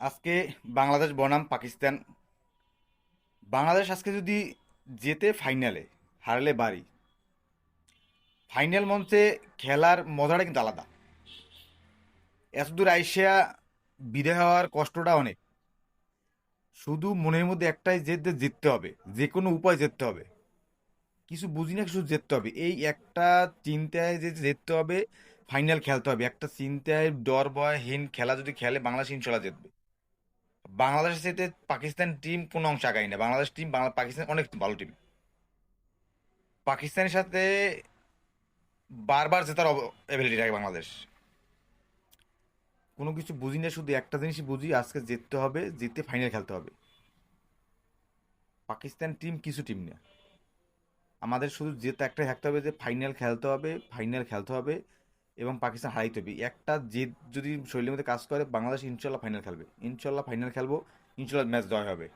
আজকে বাংলাদেশ, বনাম, পাকিস্তান। বাংলাদেশ আজকে যদি জেতে ফাইনালে, হারলে বাড়ি। ফাইনাল মঞ্চে খেলার মজাটা কিন্তু আলাদা। এতদূর আইসিয়া বিদায় হওয়ার কষ্টটা অনেক। শুধু মনের মধ্যে একটাই জেদ জিততে হবে, যে কোনো উপায় জিততে হবে। কিছু বুঝি না শুধু জিততে হবে। এই একটা চিন্তায় যে জিততে হবে, ফাইনাল খেলতে হবে। একটা চিন্তায় ডর ভয় হীন খেলা যদি খেলে, বাংলাদেশ ইনশাল্লাহ জিতবে। বাংলাদেশের সাথে পাকিস্তান টিম কোনো অংশ আগায় না বাংলাদেশ টিম বাংলা, পাকিস্তান অনেক ভালো টিম পাকিস্তানের সাথে বারবার জেতার এবিলিটি রাখে বাংলাদেশ। কোনো কিছু বুঝি না, শুধু একটা জিনিসই বুঝি, আজকে জিততে হবে, জিতে ফাইনাল খেলতে হবে। পাকিস্তান টিম কিছু টিম না। আমাদের শুধু জেতা একটাই থাকতে হবে যে ফাইনাল খেলতে হবে ফাইনাল খেলতে হবে। এবং পাকিস্তান হারাইতে হবে একটা জেদ যদি শরীরের মধ্যে কাজ করে, বাংলাদেশ ইনশাল্লাহ ফাইনাল খেলবে। ইনশাল্লাহ ফাইনাল খেলব, ইনশাল্লাহ ম্যাচ জয় হবে।